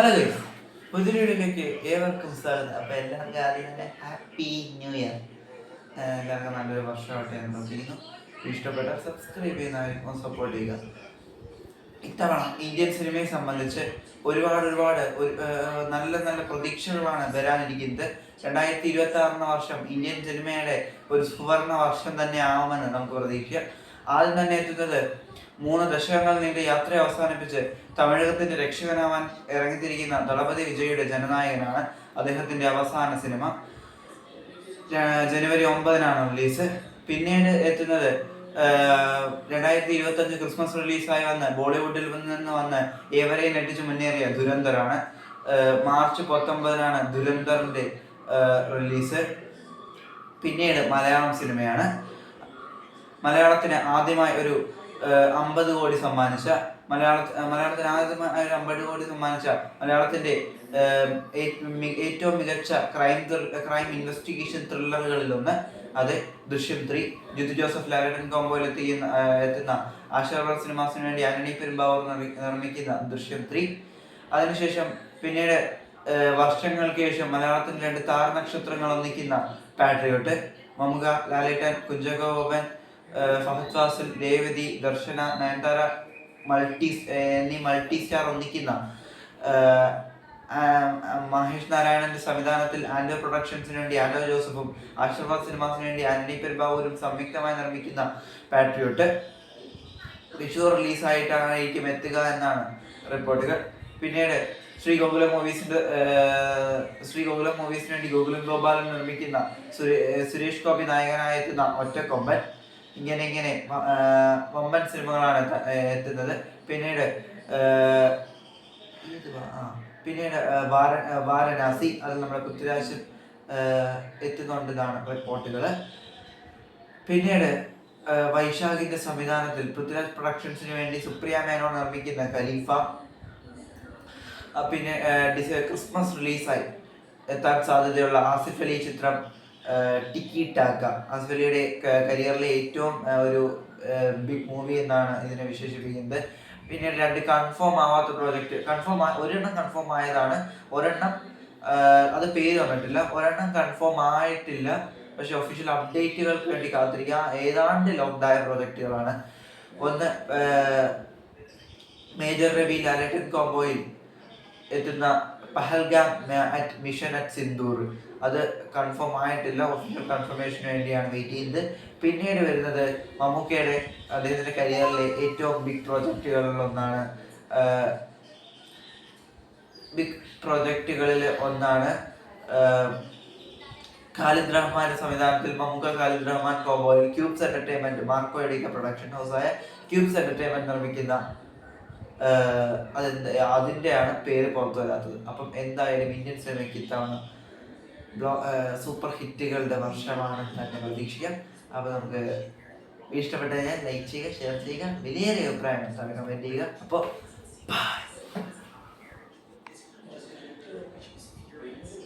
Hello guys പുതിയ വീഡിയോയിലേക്ക് ഏവർക്കും സ്വാഗതം. അപ്പോൾ എല്ലാവർക്കും ആദ്യം തന്നെ ഹാപ്പി ന്യൂ ഇയർ എല്ലാവർക്കും നല്ലൊരു വർഷമായിട്ട് എന്ന് നോക്കിയിരുന്നു ഇഷ്ടപ്പെട്ട സബ്സ്ക്രൈബ് ചെയ്യുന്നവർക്കും സപ്പോർട്ട് ചെയ്യുക. ഇത്തവണ ഇന്ത്യൻ സിനിമയെ സംബന്ധിച്ച് ഒരുപാട് ഒരുപാട് ഒരു നല്ല നല്ല പ്രതീക്ഷകളാണ് വരാനിരിക്കുന്നത്. രണ്ടായിരത്തി ഇരുപത്തി ആറിന വർഷം ഇന്ത്യൻ സിനിമയുടെ ഒരു സുവർണ വർഷം തന്നെ ആവുമെന്ന് നമുക്ക് പ്രതീക്ഷിക്കാം. ആദ്യം തന്നെ എത്തുന്നത് മൂന്ന് ദശകങ്ങൾ നീണ്ട യാത്ര അവസാനിപ്പിച്ച് തമിഴകത്തിന്റെ രക്ഷകനാവാൻ ഇറങ്ങിത്തിരിക്കുന്ന ദളപതി വിജയുടെ ജനനായകനാണ് അദ്ദേഹത്തിന്റെ അവസാന സിനിമ. ജനുവരി ഒമ്പതിനാണ് റിലീസ്. പിന്നീട് എത്തുന്നത് രണ്ടായിരത്തി ഇരുപത്തി അഞ്ച് ക്രിസ്മസ് റിലീസായി വന്ന് ബോളിവുഡിൽ നിന്ന് വന്ന് ഏവരെയും ഞെട്ടിച്ച് മുന്നേറിയ ദുരന്തറാണ്. March പത്തൊമ്പതിനാണ് ദുരന്തറിന്റെ release. പിന്നീട് മലയാളം സിനിമയാണ്. മലയാളത്തിന് ആദ്യമായി ഒരു അമ്പത് കോടി സമ്മാനിച്ച മലയാള മലയാളത്തിന് ആദ്യമായി അമ്പത് കോടി സമ്മാനിച്ച മലയാളത്തിന്റെ ഏറ്റവും മികച്ച ക്രൈം ക്രൈം ഇൻവെസ്റ്റിഗേഷൻ ത്രില്ലറുകളിൽ ഒന്ന് അത് ദൃശ്യം ത്രീ. ജിത്തു ജോസഫ് ലാലട്ടൻ കോമ്പോയിൽ എത്തിക്കുന്ന എത്തുന്ന ആശാവർ സിനിമാസിന് വേണ്ടി ആന്റണി പെരുമ്പാവൂർ നിർമ്മി- നിർമ്മിക്കുന്ന ദൃശ്യം ത്രീ. അതിനുശേഷം പിന്നീട് വർഷങ്ങൾക്ക് ശേഷം മലയാളത്തിൽ രണ്ട് താരനക്ഷത്രങ്ങൾ ഒന്നിക്കുന്ന പാട്രിയോട്ട് മമുക ലാലേട്ടൻ ഏഹ്, ഫഹദ് ഫാസിൽ രേവതി ദർശന നയൻതാര മൾട്ടി എന്നീ മൾട്ടി സ്റ്റാർ ഒന്നിക്കുന്ന മഹേഷ് നാരായണന്റെ സംവിധാനത്തിൽ ആന്റോ പ്രൊഡക്ഷൻസിന് വേണ്ടി ആൻഡോ ജോസഫും ആശീർവാദ് സിനിമാസിന് വേണ്ടി ആന്റണി പെരുമ്പാവൂരും സംയുക്തമായി നിർമ്മിക്കുന്ന പാട്രിയോട്ട് വിഷു റിലീസായിട്ടായിരിക്കും എത്തുക എന്നാണ് റിപ്പോർട്ടുകൾ. പിന്നീട് ശ്രീ ഗോകുലം മൂവീസിന്റെ ശ്രീ ഗോകുലം മൂവീസിന് വേണ്ടി ഗോകുലം ഗോപാലൻ നിർമ്മിക്കുന്ന സുരേഷ് ഗോപി നായകനായെത്തുന്ന ഒറ്റക്കൊമ്പൻ. ഇങ്ങനെ ഇങ്ങനെ വമ്പൻ സിനിമകളാണ് എത്ത- എത്തുന്നത്. പിന്നീട് പിന്നീട് വാരണാസി അത് നമ്മുടെ പൃഥ്വിരാജ് എത്തുന്നുണ്ടെന്നാണ് റിപ്പോർട്ടുകൾ പിന്നീട് വൈശാഖിന്റെ സംവിധാനത്തിൽ പൃഥ്വിരാജ് പ്രൊഡക്ഷൻസിന് വേണ്ടി സുപ്രിയ മേനോൻ നിർമ്മിക്കുന്ന ഖലീഫ. പിന്നെ ക്രിസ്മസ് റിലീസായി എത്താൻ സാധ്യതയുള്ള ആസിഫ് അലി ചിത്രം. ടിക്കി ടാക്ക അസ്വലിയുടെ കരിയറിലെ ഏറ്റവും ഒരു ബിഗ് മൂവി എന്നാണ് ഇതിനെ വിശേഷിപ്പിക്കുന്നത്. പിന്നെ രണ്ട് കൺഫേം ആവാത്ത പ്രോജക്റ്റ് കൺഫേം ഒരെണ്ണം കൺഫേം ആയതാണ്. ഒരെണ്ണം അത് പേര് വന്നിട്ടില്ല. ഒരെണ്ണം കൺഫേം ആയിട്ടില്ല. പക്ഷെ ഒഫീഷ്യൽ അപ്ഡേറ്റുകൾക്ക് വേണ്ടി കാത്തിരിക്കുക ഏതാണ്ട് ലോക്ക്ഡായ പ്രോജക്റ്റുകളാണ് ഒന്ന് മേജർ രവി ലാലട്ടൻ കോംബോയിൽ എത്തുന്ന Pahalgam at mission at Sindoor അത് കൺഫേം ആയിട്ടില്ല. ഒഫീഷ്യൽ കൺഫർമേഷന് വേണ്ടിയാണ് വെയിറ്റ് ചെയ്യുന്നത് പിന്നീട് വരുന്നത് മമ്മൂക്കയുടെ അദ്ദേഹത്തിന്റെ കരിയറിലെ ഏറ്റവും ബിഗ് പ്രോജക്റ്റുകളിൽ ഒന്നാണ് ബിഗ് പ്രോജക്റ്റുകളിൽ ഒന്നാണ് ഖാലിദ് റഹ്മാന്റെ സംവിധാനത്തിൽ മമ്മൂക്ക ഖാലിദ് റഹ്മാൻ കോബോയിൽ ക്യൂബ്സ് എന്റർടൈൻമെന്റ് മാർക്കോയുടെ പ്രൊഡക്ഷൻ ഹൗസായ ക്യൂബ്സ് എന്റർടൈൻമെന്റ് നിർമ്മിക്കുന്ന അതെന്ത് അതിന്റെയാണ് പേര് പുറത്തു വരാത്തത് അപ്പം എന്തായാലും ഇന്ത്യൻ സിനിമയ്ക്ക് ഇത്തവണ സൂപ്പർ ഹിറ്റുകളുടെ വർഷമാണ് തന്നെ പ്രതീക്ഷിക്കാം. അപ്പോൾ നമുക്ക് ഇഷ്ടപ്പെട്ട ലൈക്ക് ചെയ്യുക ഷെയർ ചെയ്യുക വലിയ അഭിപ്രായം കമന്റ് ചെയ്യുക അപ്പോൾ ബൈ